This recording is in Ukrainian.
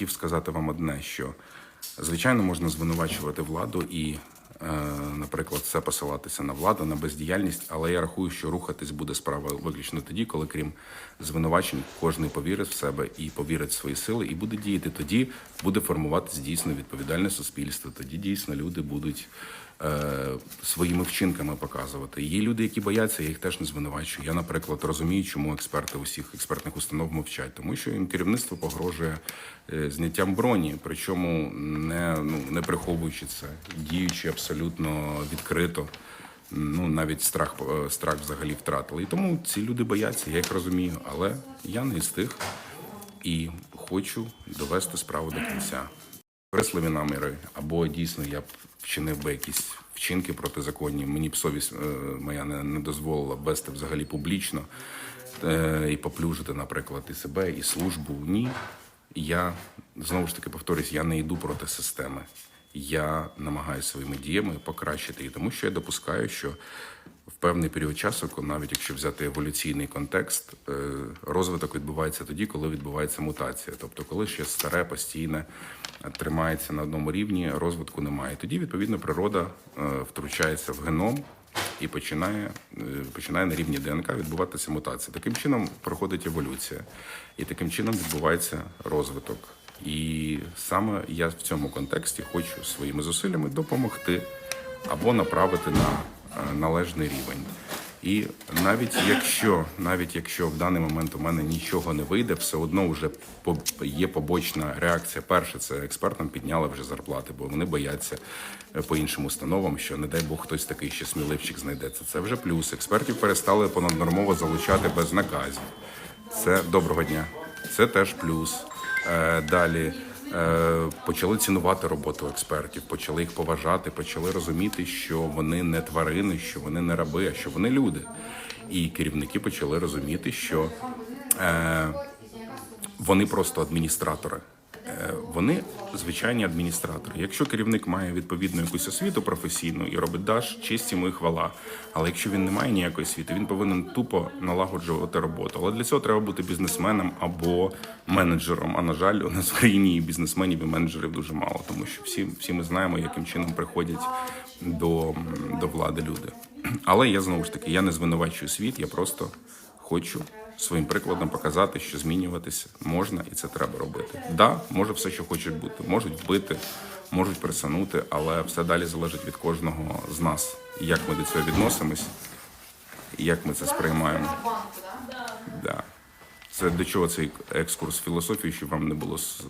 Хотів сказати вам одне, що звичайно можна звинувачувати владу і, е, наприклад, все посилатися на владу, на бездіяльність, але я рахую, що рухатись буде справа виключно тоді, коли крім звинувачень, кожен повірить в себе і повірить в свої сили, і буде діяти. Тоді буде формуватись дійсно відповідальне суспільство. Тоді дійсно люди будуть своїми вчинками показувати. Є люди, які бояться, я їх теж не звинувачую. Я, наприклад, розумію, чому експерти усіх експертних установ мовчать, тому що їм керівництво погрожує е, зняттям броні, причому не, ну, не приховуючи це, діючи абсолютно відкрито. Ну навіть страх е, страх взагалі втратили. І тому ці люди бояться, я їх розумію, але я не із тих і хочу довести справу до кінця. Пресливі наміри, або дійсно я б вчинив би якісь вчинки протизаконні. Мені б совість е, моя не, не дозволила вести взагалі публічно е, і поплюжити, наприклад, і себе, і службу. Ні. Я знову ж таки повторюсь, я не йду проти системи. Я намагаюся своїми діями покращити її, тому що я допускаю, що в певний період часу, навіть якщо взяти еволюційний контекст, е, розвиток відбувається тоді, коли відбувається мутація. Тобто, коли ще старе постійне е, тримається на одному рівні, розвитку немає. Тоді відповідно природа е, втручається в геном і починає, починає на рівні ДНК відбуватися мутація. Таким чином проходить еволюція, і таким чином відбувається розвиток. І саме я в цьому контексті хочу своїми зусиллями допомогти або направити на е, належний рівень. І навіть якщо, навіть якщо в даний момент у мене нічого не вийде, все одно вже є побочна реакція. Перше, це експертам підняли вже зарплати, бо вони бояться е, по іншим установам, що не дай Бог хтось такий ще сміливчик знайдеться. Це вже плюс. Експертів перестали понаднормово залучати без наказів. Це доброго дня. Це теж плюс. Е, Далі е, почали цінувати роботу експертів, почали їх поважати, почали розуміти, що вони не тварини, що вони не раби, а що вони люди. І керівники почали розуміти, що е, вони просто адміністратори. Е, Вони звичайні адміністратори. Якщо керівник має відповідну якусь освіту професійну і робить даш, честь йому і хвала. Але якщо він не має ніякої освіти, він повинен тупо налагоджувати роботу. Але для цього треба бути бізнесменом або менеджером. А на жаль, у нас в країні і бізнесменів і менеджерів дуже мало, тому що всі, всі ми знаємо, яким чином приходять до, до влади люди. Але я знову ж таки я не звинувачую світ, я просто хочу своїм прикладом показати, що змінюватися можна і це треба робити. Да, може все, що хочуть бути, можуть вбити, можуть присанути, але все далі залежить від кожного з нас, як ми до цього відносимось, як ми це сприймаємо. Да. Це до чого цей екскурс в філософію, щоб вам не було с-